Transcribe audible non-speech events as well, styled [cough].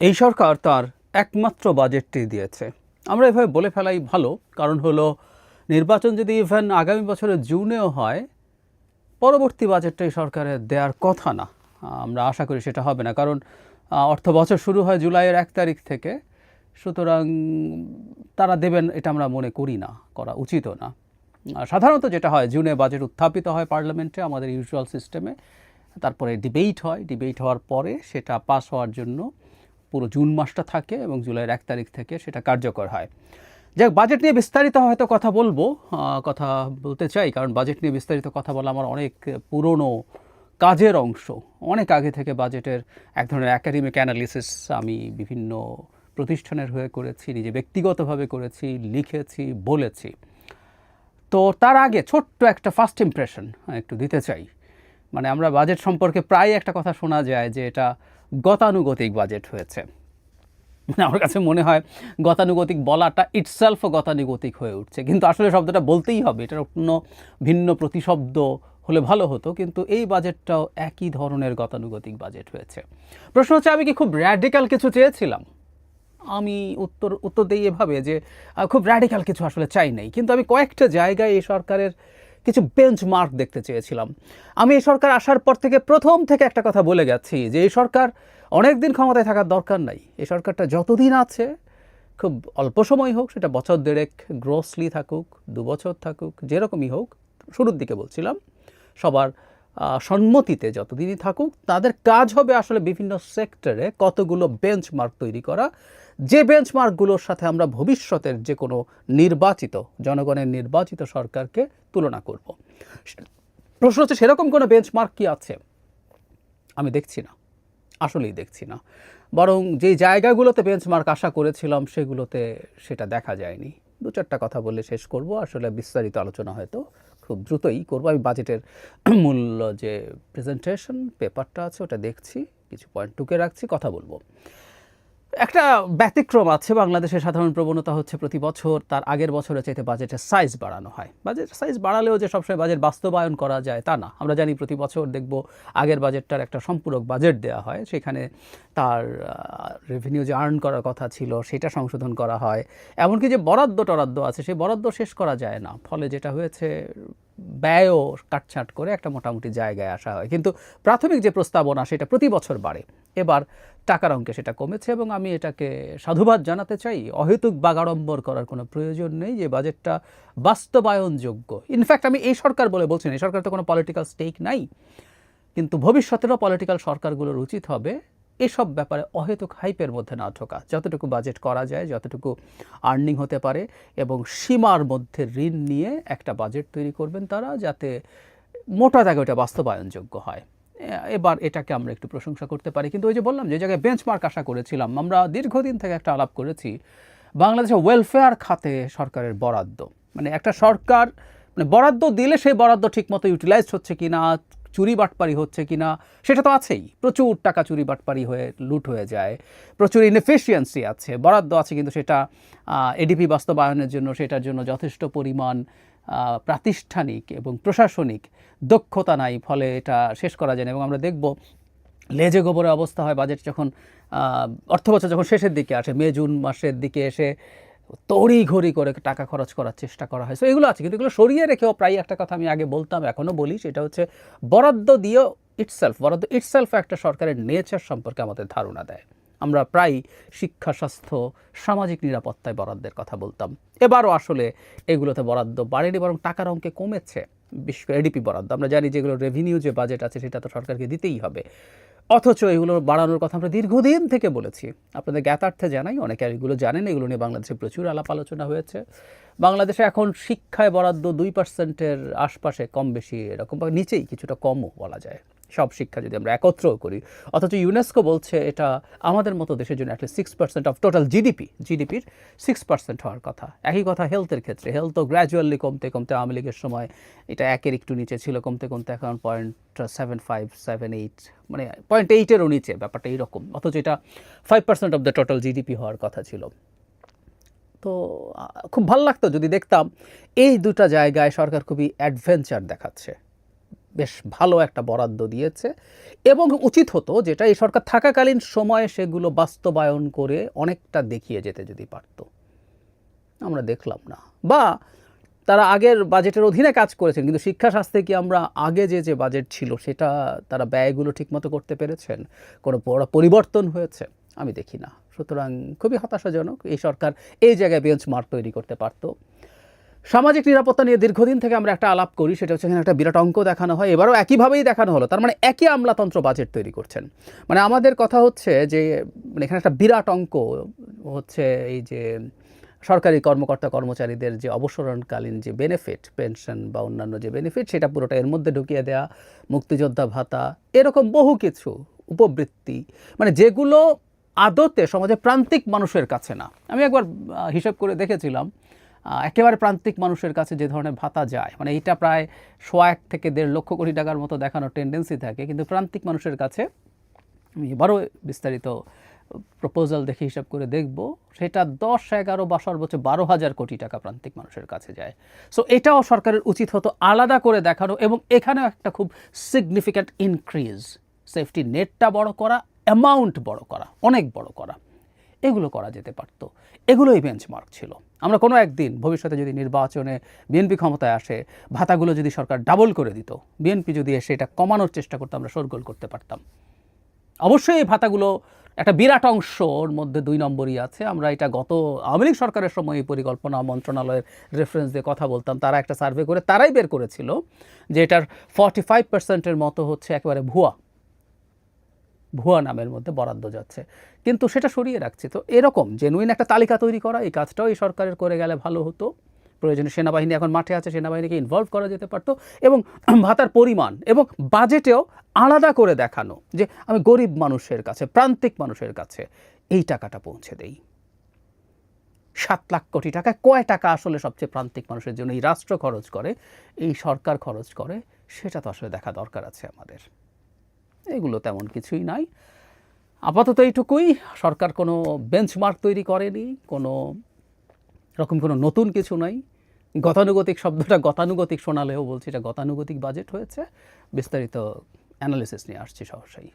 এই সরকার তার একমাত্র বাজেটটি দিয়েছে। আমরা এভাবে বলে ফেলাই ভালো, কারণ হলো নির্বাচন যদি ইভেন আগামী বছরের জুনেও হয়, পরবর্তী বাজেটটা এই সরকারের দেওয়ার কথা না। আমরা আশা করি সেটা হবে না, কারণ অর্থ বছর শুরু হয় জুলাইয়ের এক তারিখ থেকে, সুতরাং তারা দেবেন এটা আমরা মনে করি না, করা উচিতও না। সাধারণত যেটা হয়, জুনে বাজেট উত্থাপিত হয় পার্লামেন্টে, আমাদের ইউজুয়াল সিস্টেমে তারপরে ডিবেট হয়। ডিবেট হওয়ার পরে সেটা পাস হওয়ার জন্য পুরো জুন মাসটা থাকে এবং জুলাইয়ের এক তারিখ থেকে সেটা কার্যকর হয়। যাক বাজেট নিয়ে বিস্তারিত হয়তো কথা বলব। কথা বলতে চাই, কারণ বাজেট নিয়ে বিস্তারিত কথা বলা আমার অনেক পুরনো কাজের অংশ। অনেক আগে থেকে বাজেটের এক ধরনের একাডেমিক অ্যানালিসিস আমি বিভিন্ন প্রতিষ্ঠানের হয়ে করেছি, নিজে ব্যক্তিগতভাবে করেছি, লিখেছি, বলেছি। তো তার আগে ছোট্ট একটা ফার্স্ট ইমপ্রেশন একটু দিতে চাই। মানে আমরা বাজেট সম্পর্কে প্রায় একটা কথা শোনা যায় যে এটা গতানুগতিক বাজেট হয়েছে। মানে আমার কাছে মনে হয় গতানুগতিক বলাটা ইটসেলফও গতানুগতিক হয়ে উঠছে। কিন্তু আসলে শব্দটা বলতেই হবে, এটার অন্য ভিন্ন প্রতিশব্দ হলে ভালো হতো, কিন্তু এই বাজেটটাও একই ধরনের গতানুগতিক বাজেট হয়েছে। প্রশ্ন হচ্ছে, আমি কি খুব র্যাডিক্যাল কিছু চেয়েছিলাম? আমি উত্তর উত্তর দিই এভাবে যে খুব র্যাডিক্যাল কিছু আসলে চাই নাই। কিন্তু আমি কয়েকটা জায়গায় এই সরকারের কিছু বেঞ্চমার্ক দেখতে চেয়েছিলাম। আমি এই সরকার আসার পর থেকে প্রথম থেকে একটা কথা বলে গেছি যে এই সরকার অনেক দিন ক্ষমতায় থাকার দরকার নাই। এই সরকারটা যতদিন আছে, খুব অল্প সময় হোক, সেটা বছর দেড়েক গ্রোসলি থাকুক, দু বছর থাকুক, যেরকমই হোক, শুরুর দিকে বলছিলাম, সবার সম্মতিতে যতদিনই থাকুক, তাদের কাজ হবে আসলে বিভিন্ন সেক্টরে কতগুলো বেঞ্চমার্ক তৈরি করা। যে বেঞ্চমার্কগুলোর সাথে আমরা ভবিষ্যতের যে কোনো নির্বাচিত, জনগণের নির্বাচিত সরকারকে তুলনা করব। প্রশ্ন হচ্ছে, সেরকম কোনো বেঞ্চমার্ক কি আছে? আমি দেখছি না। আসলেই দেখছি না। বরং যে জায়গাগুলোতে বেঞ্চমার্ক আশা করেছিলাম, সেগুলোতে সেটা দেখা যায়নি। দু চারটা কথা বলে শেষ করব। আসলে বিস্তারিত আলোচনা হয়তো খুব দ্রুতই করব। আমি বাজেটের মূল, যে প্রেজেন্টেশন পেপারটা আছে, ওটা দেখছি, কিছু পয়েন্ট টুকে রাখছি, কথা বলব। একটা ব্যতিক্রম আছে, বাংলাদেশের সাধারণ প্রবণতা হচ্ছে প্রতি বছর তার আগের বছরের চাইতে বাজেটের সাইজ বাড়ানো হয়। বাজেট সাইজ বাড়ালেও যে সবসময় বাজেট বাস্তবায়ন করা যায় তা না। আমরা জানি প্রতি বছর দেখব আগের বাজেটটার একটা সম্পূরক বাজেট দেওয়া হয়, সেখানে তার রেভিনিউ যে আর্ন করার কথা ছিল সেটা সংশোধন করা হয়। এমনকি যে বরাদ্দ টরাদ্দ আছে, সেই বরাদ্দ শেষ করা যায় না। ফলে যেটা হয়েছে, ব্যয়ও কাটছাট করে একটা মোটামুটি জায়গায় আসা হয়। কিন্তু প্রাথমিক যে প্রস্তাবনা, সেটা প্রতি বছর বাড়ে। এবার টাকার অঙ্কে সেটা কমেছে এবং আমি এটাকে সাধুবাদ জানাতে চাই। অহেতুক বাগাড়ম্বর করার কোনো প্রয়োজন নেই যে বাজেটটা বাস্তবায়নযোগ্য। ইনফ্যাক্ট আমি এই সরকার বলে বলছি না, এই সরকার তো কোনো পলিটিক্যাল স্টেক নাই। কিন্তু ভবিষ্যতেরও পলিটিক্যাল সরকারগুলোর উচিত হবে এসব ব্যাপারে অহেতুক হাইপের মধ্যে না ঢোকা। যতটুকু বাজেট করা যায়, যতটুকু আর্নিং হতে পারে এবং সীমার মধ্যে ঋণ নিয়ে একটা বাজেট তৈরি করবেন তারা যাতে মোটা দাগে ওটা বাস্তবায়নযোগ্য হয়। এবার এটাকে আমরা একটু প্রশংসা করতে পারি। কিন্তু ওই যে বললাম, যে জায়গায় বেঞ্চমার্ক আশা করেছিলাম, আমরা দীর্ঘদিন থেকে একটা আলাপ করেছি, বাংলাদেশের ওয়েলফেয়ার খাতে সরকারের বরাদ্দ। মানে একটা সরকার মানে বরাদ্দ দিলে সেই বরাদ্দ ঠিকমতো ইউটিলাইজ হচ্ছে কিনা, চুরি বাটপারি হচ্ছে কি না সেটা তো আছেই। প্রচুর টাকা চুরি বাটপারি হয়ে, লুট হয়ে যায়। প্রচুর ইনএফিসিয়েন্সি আছে, বরাদ্দ আছে, কিন্তু সেটা এডিপি বাস্তবায়নের জন্য, সেটার জন্য যথেষ্ট পরিমাণ প্রাতিষ্ঠানিক এবং প্রশাসনিক দক্ষতা নাই ফলে এটা শেষ করা যায় না। এবং আমরা দেখব লেজে গোবরের অবস্থা হয় বাজেট যখন আহ, অর্থবছর যখন শেষের দিকে আসে মে জুন মাসের দিকে এসে তড়ি ঘড়ি করে টাকা খরচ করার চেষ্টা করা হয়। সো এগুলো আছে কিন্তু এগুলো সরিয়ে রেখেও প্রায় একটা কথা আমি আগে বলতাম এখনও বলি সেটা হচ্ছে বরাদ্দ দিয়েও ইটসেলফ বরাদ্দ ইটসেলফ একটা সরকারের নেচার সম্পর্কে আমাদের ধারণা দেয়। আমরা প্রায় শিক্ষা স্বাস্থ্য সামাজিক নিরাপত্তায় বরাদ্দের কথা বলতাম। এবারও আসলে এগুলোতে বরাদ্দ বাড়েনি বরং টাকার অঙ্কে কমেছে। বিশেষ করে এডিপি বরাদ্দ। আমরা জানি যেগুলো রেভিনিউ যে বাজেট আছে, সেটা তো সরকারকে দিতেই হবে। অথচ এগুলো বাড়ানোর কথা আমরা দীর্ঘদিন থেকে বলেছি। আপনাদের জ্ঞাতার্থে জানাই, অনেকে এগুলো জানেন এগুলো নিয়ে বাংলাদেশে প্রচুর আলাপ আলোচনা হয়েছে। বাংলাদেশে এখন শিক্ষায় বরাদ্দ দুই পার্সেন্টের আশপাশে কম বেশি, এরকম বা নিচেই কিছুটা কমও বলা যায়। সব শিক্ষা যদি আমরা একত্রও করি, অথচ ইউনেস্কো বলছে এটা আমাদের মতো দেশের জন্য at least six percent of total GDP জিডিপির সিক্স পার্সেন্ট হওয়ার কথা। একই কথা হেলথের ক্ষেত্রে হেলথও গ্র্যাজুয়ালি কমতে কমতে আওয়ামী লীগের সময় এটা একের একটু নিচে ছিল, কমতে কমতে এখন point seven five seven eight মানে পয়েন্ট এইটেরও নিচে, ব্যাপারটা এইরকম। অথচ এটা five percent of the total GDP হওয়ার কথা ছিল। তো খুব ভালো লাগতো যদি দেখতাম এই দুটা জায়গায় সরকার খুবই অ্যাডভেঞ্চার দেখাচ্ছে। বেশ ভালো একটা বরাদ্দ দিয়েছে। এবং উচিত হতো যেটা এই সরকার থাকাকালীন সময়ে সেগুলো বাস্তবায়ন করে অনেকটা দেখিয়ে যেতে যদি পারতো। আমরা দেখলাম না। বা তারা আগের বাজেটের অধীনে কাজ করেছেন, কিন্তু শিক্ষা স্বাস্থ্যে কি আমরা আগে যে যে বাজেট ছিল সেটা তারা ব্যয়গুলো ঠিকমতো করতে পেরেছেন? কোনো বড় পরিবর্তন হয়েছে? আমি দেখি না। সুতরাং খুবই হতাশাজনক এই সরকার এই জায়গায় বেঞ্চমার্ক তৈরি করতে পারতো। সামাজিক নিরাপত্তা নিয়ে দীর্ঘদিন থেকে আমরা একটা আলাপ করি, সেটা হচ্ছে এখানে একটা বিরাট অঙ্ক দেখানো হয়। এবারও একইভাবেই দেখানো হলো। তার মানে একই আমলাতন্ত্র বাজেট তৈরি করছেন। মানে আমাদের কথা হচ্ছে যে মানে এখানে একটা বিরাট অঙ্ক হচ্ছে এই যে সরকারি কর্মকর্তা কর্মচারীদের যে অবসরণকালীন যে বেনিফিট পেনশন বা অন্যান্য যে বেনিফিট সেটা পুরোটা এর মধ্যে ঢুকিয়ে দেয়া, মুক্তিযোদ্ধা ভাতা, এরকম বহু কিছু উপবৃত্তি। মানে যেগুলো আদতে সমাজে প্রান্তিক মানুষের কাছে না। আমি একবার হিসাব করে দেখেছিলাম একেবারে প্রান্তিক মানুষের কাছে যে ধরনের ভাতা যায় মানে এটা প্রায় সোয়া এক থেকে দেড় লক্ষ কোটি টাকার মতো দেখানোর টেন্ডেন্সি থাকে, কিন্তু প্রান্তিক মানুষের কাছে আমি এবারও বিস্তারিত প্রপোজাল দেখে হিসাব করে দেখব, সেটা দশ, এগারো বা সর্বোচ্চ বারো হাজার কোটি টাকা প্রান্তিক মানুষের কাছে যায়। সো এটাও সরকারের উচিত হতো আলাদা করে দেখানো এবং এখানেও একটা খুব সিগনিফিক্যান্ট ইনক্রিজ সেফটি নেটটা বড় করা অ্যামাউন্ট বড় করা, অনেক বড় করা। এগুলো করা যেতে পারত। এগুলোই বেঞ্চমার্ক ছিল। আমরা কোনো একদিন ভবিষ্যতে যদি নির্বাচনে বিএনপি ক্ষমতায় আসে, ভাতাগুলো যদি সরকার ডাবল করে দিত বিএনপি যদি এসে এটা কমানোর চেষ্টা করতো, আমরা শোরগোল করতে পারতাম। অবশ্যই এই ভাতাগুলো একটা বিরাট অংশর মধ্যে দুই নম্বরই আছে। আমরা এটা গত আওয়ামী লীগ সরকারের সময় এই পরিকল্পনা মন্ত্রণালয়ের রেফারেন্স দিয়ে কথা বলতাম। তারা একটা সার্ভে করে, তারাই বের করেছিল যে এটার ফর্টি ফাইভ পার্সেন্টের মতো হচ্ছে একেবারে ভুয়া। ভুয়া নামের মধ্যে বরাদ্দ যাচ্ছে। কিন্তু সেটা সরিয়ে রাখছে। তো এরকম জেনুইন একটা তালিকা তৈরি করা, এই কাজটাও এই সরকারের করে গেলে ভালো হতো। প্রয়োজনে সেনাবাহিনী এখন মাঠে আছে, সেনাবাহিনীকে ইনভলভ করা যেতে পারতো। এবং [clears throat] ভাতার পরিমাণ এবং বাজেটেও আলাদা করে দেখানো যে আমি গরিব মানুষের কাছে, প্রান্তিক মানুষের কাছে এই টাকাটা পৌঁছে দেই। সাত লাখ কোটি টাকা, কয় টাকা আসলে সবচেয়ে প্রান্তিক মানুষের জন্য এই রাষ্ট্র খরচ করে, এই সরকার খরচ করে, সেটা তো আসলে দেখা দরকার আছে আমাদের। এগুলো তেমন কিছুই নাই। আপাতত এইটুকুই। সরকার কোনো বেঞ্চমার্ক তৈরি করেনি, কোনো রকম কোনো নতুন কিছু নাই। গতানুগতিক শব্দটা গতানুগতিক শোনালেও বলছি, এটা গতানুগতিক বাজেট হয়েছে। বিস্তারিত অ্যানালিসিস নিয়ে আসছি সহসাই।